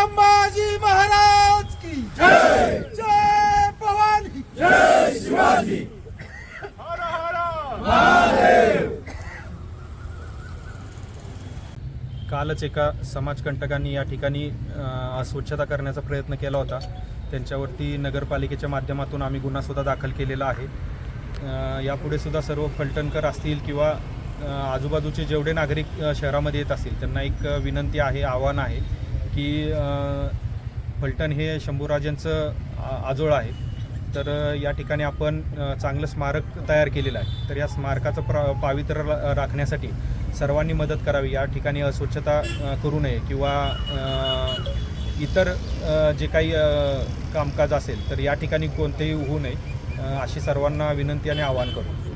संभाजी महाराज की। जय जय भवानी जय शिवाजी कालच एका समाजकंटकांनी या ठिकाणी अस्वच्छता करण्याचा प्रयत्न केला होता. त्यांच्यावरती नगरपालिकेच्या माध्यमातून आम्ही गुन्हासुद्धा दाखल केलेला आहे. यापुढे सुद्धा सर्व फलटणकर असतील किंवा आजूबाजूचे जेवढे नागरिक शहरामध्ये येत असतील त्यांना एक विनंती आहे आव्हान आहे की फलटण हे शंभूराजांचं आ- आजोळ आहे. तर या ठिकाणी आपण चांगलं स्मारक तयार केलेलं आहे. तर या स्मारकाचं प्र पावित्र्य रा- राखण्यासाठी सर्वांनी मदत करावी. या ठिकाणी अस्वच्छता करू नये किंवा इतर जे काही कामकाज असेल तर या ठिकाणी कोणतेही होऊ नये अशी सर्वांना विनंती आणि आवाहन करू.